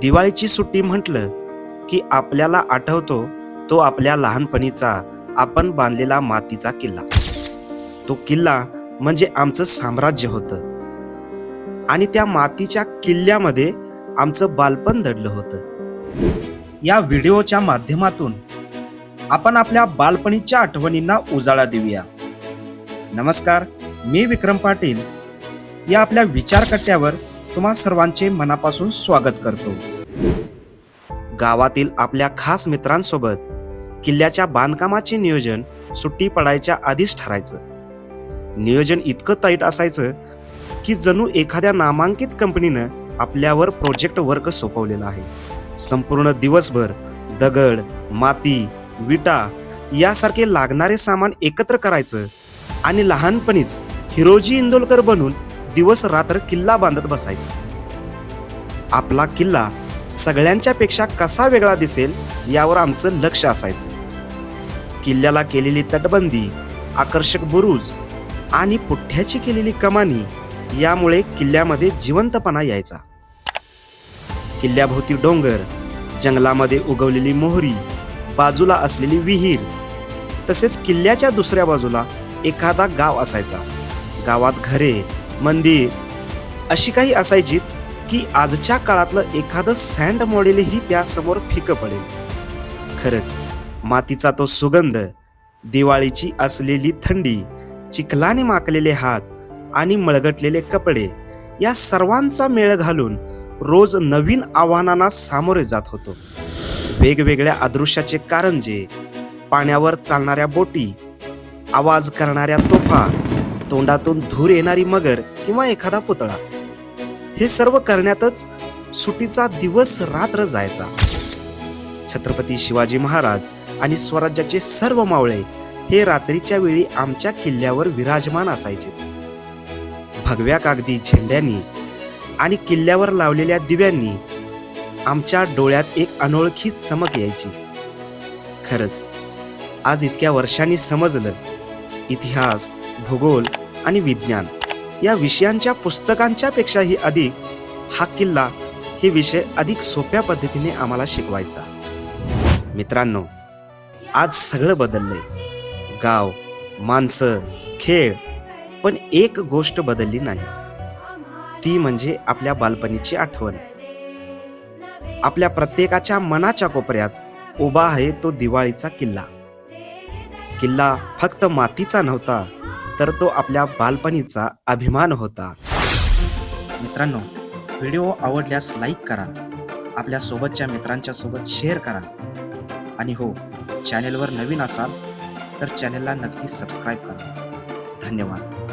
दिवाळीची सुट्टी म्हटलं की आपल्याला आठवतो तो आपल्या लहानपणीचा आपण बांधलेला मातीचा किल्ला. तो किल्ला म्हणजे आमचं साम्राज्य होतं. आणि त्या मातीच्या किल्ल्यामध्ये आमचं बालपण दडलं होतं. या व्हिडिओच्या माध्यमातून आपण आपल्या बालपणीच्या आठवणींना उजाळा देऊया. नमस्कार मी विक्रम पाटील. या आपल्या विचारकट्ट्यावर तुम्हा सर्वांचे मनापासून स्वागत करतो. गावातील आपल्या खास मित्रांसोबत किल्ल्याच्या बांधकामाचे नियोजन सुट्टी पडायच्या आधीच ठरायचं. नियोजन इतकं ताईट असायचं की जणू एखाद्या नामांकित कंपनीनं आपल्यावर प्रोजेक्ट वर्क सोपवलेला आहे. संपूर्ण दिवसभर दगड माती विटा यासारखे लागणारे सामान एकत्र करायचं आणि लहानपणीच हिरोजी इंदोलकर बनून दिवस रात्र किल्ला बांधत बसायचं. आपला किल्ला सगळ्यांच्या पेक्षा कसा वेगळा दिसेल यावर आमचं लक्ष असायचं. किल्ल्याला केलेली तटबंदी आकर्षक बुरुज आणि पुठ्ठ्याची केलेली कमानी यामुळे किल्ल्यामध्ये जिवंतपणा यायचा. किल्ल्याभोवती डोंगर जंगलामध्ये उगवलेली मोहरी बाजूला असलेली विहीर तसेच किल्ल्याच्या दुसऱ्या बाजूला एखादा गाव असायचा. गावात घरे मंदिर अशी काही असायची की आजच्या काळातलं एखादं सँड मॉडेलही त्यासमोर फिकं पडेल. खरंच मातीचा तो सुगंध दिवाळीची असलेली थंडी चिखलाने माकलेले हात आणि मळगटलेले कपडे या सर्वांचा मेळ घालून रोज नवीन आव्हानांना सामोरे जात होतो. वेगवेगळ्या अदृश्याचे कारंजे पाण्यावर चालणाऱ्या बोटी आवाज करणाऱ्या तोफा तोंडातून धूर येणारी मगर किंवा एखादा पुतळा. हे सर्व करण्यातच सुटीचा दिवस रात्र जायचा. छत्रपती शिवाजी महाराज आणि स्वराज्याचे सर्व मावळे हे रात्रीच्या वेळी आमच्या किल्ल्यावर विराजमान असायचे. भगव्या कागदी झेंड्यांनी आणि किल्ल्यावर लावलेल्या दिव्यांनी आमच्या डोळ्यात एक अनोळखी चमक यायची. खरंच आज इतक्या वर्षांनी समजलं इतिहास भूगोल आणि विज्ञान. या विषयांच्या पुस्तकांच्या पेक्षाही अधिक हा किल्ला हे विषय अधिक सोप्या पद्धतीने आम्हाला शिकवायचा. मित्रांनो आज सगळं बदललंय. गाव माणसं खेळ पण एक गोष्ट बदलली नाही. ती म्हणजे आपल्या बालपणीची आठवण. आपल्या प्रत्येकाच्या मनाच्या कोपऱ्यात उभा आहे तो दिवाळीचा किल्ला. किल्ला फक्त मातीचा नव्हता तर तो आपल्या बालपणीचा अभिमान होता. मित्रांनो व्हिडिओ आवडल्यास लाईक करा आपल्या सोबतच्या मित्रांच्या सोबत शेअर करा. आणि हो चॅनेलवर नवीन असाल तर चॅनेलला नक्की सबस्क्राईब करा. धन्यवाद.